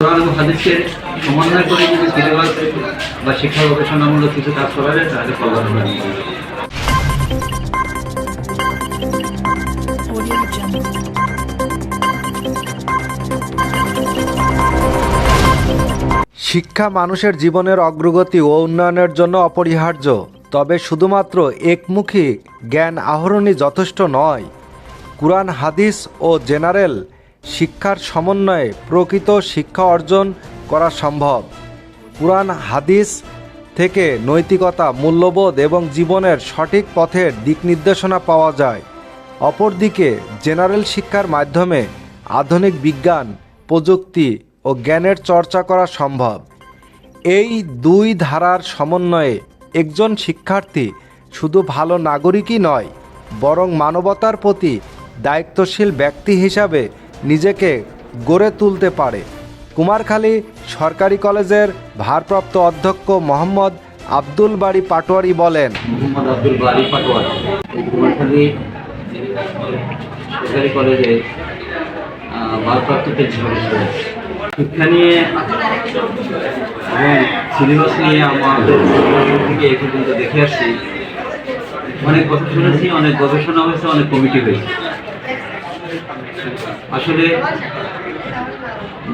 কোরআন এবং হাদিসকে সমন্বয় করে যদি সিলেবাস বা শিক্ষা গবেষণামূলক কিছু কাজ করা যায় তাহলে কল্যাণ হবে Audio Jungle. শিক্ষা মানুষের জীবনের অগ্রগতি ও উন্নয়নের জন্য অপরিহার্য তবে শুধুমাত্র একমুখী জ্ঞান আহরণই যথেষ্ট নয় কুরআন হাদিস ও জেনারেল শিক্ষার সমন্বয়ে প্রকৃত শিক্ষা অর্জন করা সম্ভব। কুরআন হাদিস থেকে নৈতিকতা, মূল্যবোধ এবং জীবনের সঠিক পথের দিক নির্দেশনা পাওয়া যায়। অপরদিকে, জেনারেল শিক্ষার মাধ্যমে আধুনিক বিজ্ঞান, প্রযুক্তি ও জ্ঞানের চর্চা করা সম্ভব। এই দুই ধারার সমন্বয়ে একজন শিক্ষার্থী শুধু ভালো নাগরিকই নয়, বরং মানবতার প্রতি দায়িত্বশীল ব্যক্তি হিসাবে নিজেকে গড়ে তুলতে পারে। কুমারখালী সরকারি কলেজের ভারপ্রাপ্ত অধ্যক্ষ মোহাম্মদ আব্দুল বাড়ি পাটোয়ারি বলেন শিক্ষা নিয়ে এবং সিলেবাস নিয়ে থেকে এ পর্যন্ত দেখে আসছি। অনেক কথা শুনেছি, অনেক গবেষণা হয়েছে, অনেক কমিটি হয়েছে। আসলে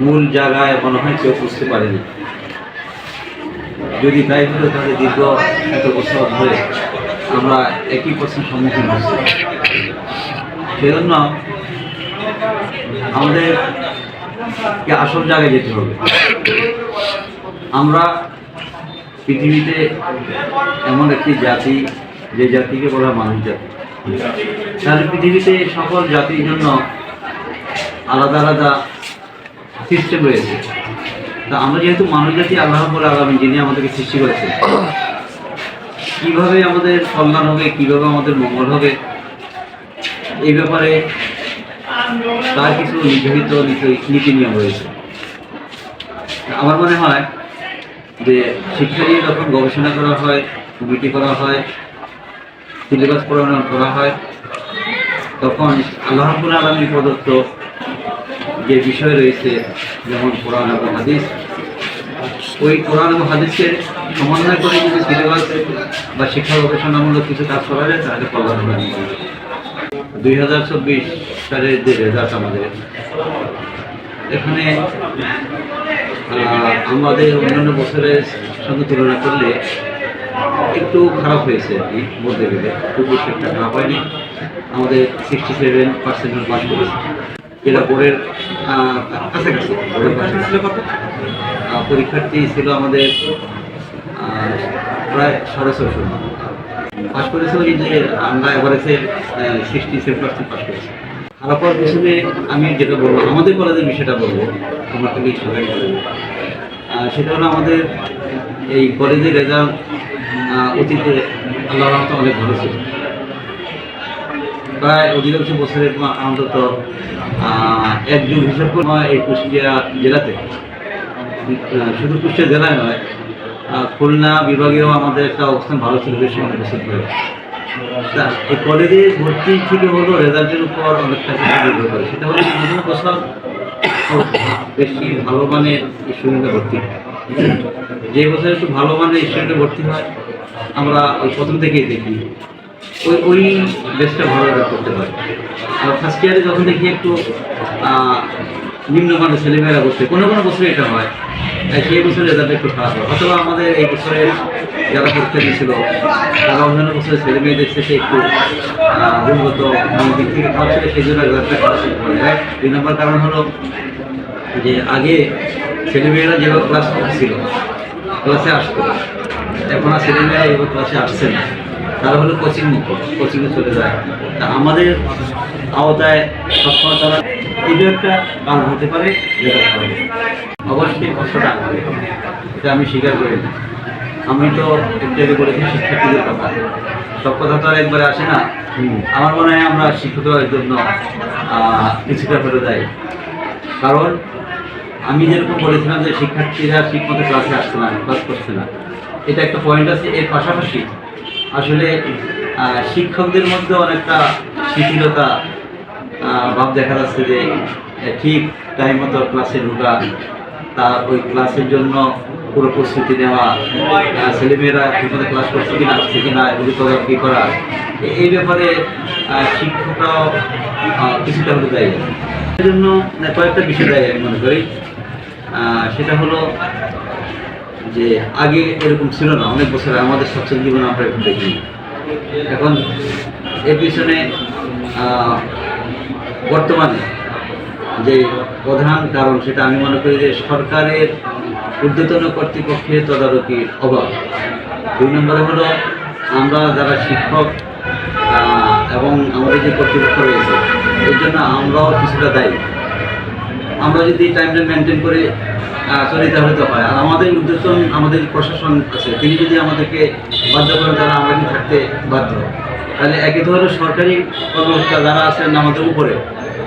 মূল জায়গায় মনে হয় কেউ বুঝতে পারেনি। যদি তাই হতো তাহলে দীর্ঘ এত বছর ধরে আমরা একই প্রশ্নের সম্মুখীন হচ্ছি সেজন্য আমাদের আসল জায়গায় যেতে হবে। আমরা পৃথিবীতে এমন একটি জাতি, যে জাতিকে বলা মানুষ জাতি। তাহলে পৃথিবীতে সকল জাতির জন্য আলাদা আলাদা সিস্টেম রয়েছে। তা আমরা যেহেতু মানুষ জাতি আল্লাহ বলে আগামী যিনি আমাদেরকে সৃষ্টি করেছেন, কীভাবে আমাদের কল্যাণ হবে, কীভাবে আমাদের মঙ্গল হবে, এই ব্যাপারে তার কিছু নির্ধারিত নীতি- নিয়ম রয়েছে। আমার মনে হয় যে শিক্ষা নিয়ে যখন গবেষণা করা হয়, কমিটি করা হয়, সিলেবাস প্রণয়ন করা হয়, তখন আল্লাহ আলমী প্রদত্ত যে বিষয় রয়েছে, যেমন কোরআন এবং হাদিস। ওই কোরআন এবং হাদিসের সমন্বয় করে যদি সিলেবাস বা শিক্ষা গবেষণামূলক কিছু কাজ করা যায়, তাহলে কল্যাণ হবে। দুই হাজার চব্বিশ সালের যে রেজাল্ট আমাদের, এখানে আমাদের অন্যান্য বছরের সঙ্গে তুলনা করলে একটু খারাপ হয়েছে আর কি, বলতে গেলে। খুব একটা খারাপ হয়নি। আমাদের সিক্সটি সেভেন পার্সেন্ট পাস করেছে আহ, কাছাকাছি। পরীক্ষার্থী ছিল আমাদের প্রায় সাড়ে ছয়শো পাশ করেছে ওই যে আমরা এভারেজে সিক্সটি সেভেন পার্সেন্ট পাশ করেছি। খারাপ হওয়ার পিছনে আমি যেটা বলব আমাদের কলেজের বিষয়টা বলব আমার থেকে কলেজে সেটা হলো আমাদের এই কলেজের রেজাল্ট অতীতে আল্লাহ রহমতে অনেক ভালো ছিল। প্রায় অধিকাংশ বছরের অন্তত আহ, এক যুগ হিসাব করে এই কুষ্টিয়া জেলাতে। শুধু কুষ্টিয়া জেলায় নয় খুলনা বিভাগেও আমাদের একটা অবস্থান ভালো ছিল বেশ অনেক বছর ধরে এই কলেজে ভর্তি থেকে হলো রেজাল্টের উপর অনেকটা নির্ভর করে। সেটা হলো বিভিন্ন বছর বেশি ভালো মানের স্টুডেন্টে ভর্তি। যে বছর একটু ভালো মানের স্টুডেন্টে ভর্তি হয় আমরা ওই প্রথম থেকেই দেখি। ওই ওই বেশটা ভালো করতে পারে। আর ফার্স্ট ইয়ারে যখন দেখি একটু নিম্নমানের ছেলেমেয়েরা করছে কোনো কোনো বছরে এটা হয়। আর সেই বছর রেজাল্ট একটু খারাপ হয়। অথবা আমাদের এই বছরে যারা পরীক্ষা দিয়েছিল, তারা অন্যান্য বছরের ছেলে মেয়েদের শেষে একটু গুণগত দিক থেকে খারাপ ছিল, সেই জন্য দুই নম্বর কারণ হলো যে আগে ছেলেমেয়েরা যেভাবে ক্লাস করছিল ক্লাসে আসতো। এখন আর ছেলেমেয়েরা এভাবে ক্লাসে আসছে না। তারা হলো কোচিং মুখ কোচিংয়ে চলে যায়। তা আমাদের আওতায় সবসময় তারা এটা একটা কারণ হতে পারে যেটা অবশ্যই কষ্টটা হবে। এটা আমি স্বীকার করি না। আমি তো আগে বলেছি শিক্ষার্থীদের কথা। সব কথা তো আর একবারে আসে না। আমার মনে হয় আমরা শিক্ষিত হওয়ার জন্য কিছুটা করে দেয়। কারণ আমি যেরকম বলেছিলাম যে শিক্ষার্থীরা ঠিকমতো ক্লাসে আসছে না ক্লাস করছে না। এটা একটা পয়েন্ট আছে। এর পাশাপাশি আসলে শিক্ষকদের মধ্যে অনেকটা শিথিলতা ভাব দেখা যাচ্ছে যে ঠিক টাইম মতো ক্লাসে ঢোকা। তার ওই ক্লাসের জন্য পুরো প্রস্তুতি নেওয়া ছেলেমেয়েরা ঠিকমতো ক্লাস করছে কি কিনা, আসছে কিনা, এগুলি তদারকি করা এই ব্যাপারে শিক্ষকরাও কিছুটা হতে দেয়। জন্য কয়েকটা বিষয় দেয় আমি মনে করি। সেটা হলো যে আগে এরকম ছিল না, অনেক বছর আমাদের সচ্ছল জীবনে আমরা এখন দেখি এখন এর পিছনে বর্তমানে যে প্রধান কারণ সেটা আমি মনে করি যে সরকারের ঊর্ধ্বতন কর্তৃপক্ষের তদারকির অভাব। দুই নম্বরে হলো আমরা যারা শিক্ষক এবং আমাদের যে কর্তৃপক্ষ রয়েছে, এর জন্য আমরাও কিছুটা দায়ী। আমরা যদি টাইমটা মেনটেন করে চলি হয়। আর আমাদের উদ্যোতন আমাদের প্রশাসন আছে। তিনি যদি আমাদেরকে বাধ্য করেন, তাহলে আমরা থাকতে বাধ্য। তাহলে একে তো হলো সরকারি কর্মকর্তা যারা আছেন আমাদের উপরে,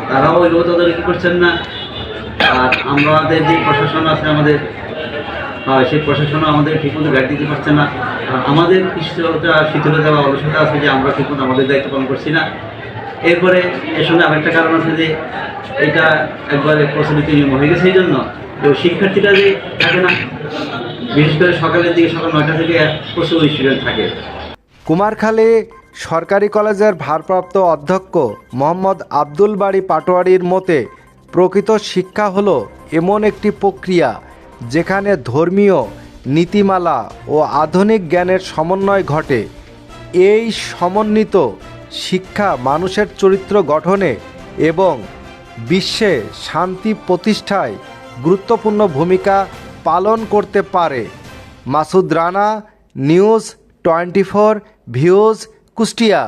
তারাও ওইভাবে তদারকি করছেন না। আর আমাদের যে প্রশাসন আছে আমাদের সেই প্রশাসনও আমাদের ঠিকমতো গাইড দিতে পারছে না। আমাদের কিছুটা শিথিলতা বা অলসতা আছে যে আমরা ঠিকমতো আমাদের দায়িত্ব পালন করছি না। এরপরে এর সঙ্গে আরেকটা কারণ আছে যে এটা একবারে প্রচলিত নিয়ম হয়ে গেছে এই জন্য। তো শিক্ষার্থীরা যে থাকে না, বিশেষ করে সকালের দিকে সকাল নয়টা থেকে প্রচুর স্টুডেন্ট থাকে। কুমারখালী সরকারি কলেজের ভারপ্রাপ্ত অধ্যক্ষ মোহাম্মদ আব্দুল বাড়ি পাটোয়ারির মতে, প্রকৃত শিক্ষা হলো এমন একটি প্রক্রিয়া যেখানে ধর্মীয় নীতিমালা ও আধুনিক জ্ঞানের সমন্বয় ঘটে। এই সমন্বিত শিক্ষা মানুষের চরিত্র গঠনে এবং বিশ্বে শান্তি প্রতিষ্ঠায় গুরুত্বপূর্ণ ভূমিকা পালন করতে পারে। Masud Rana news twenty four views Kushtia.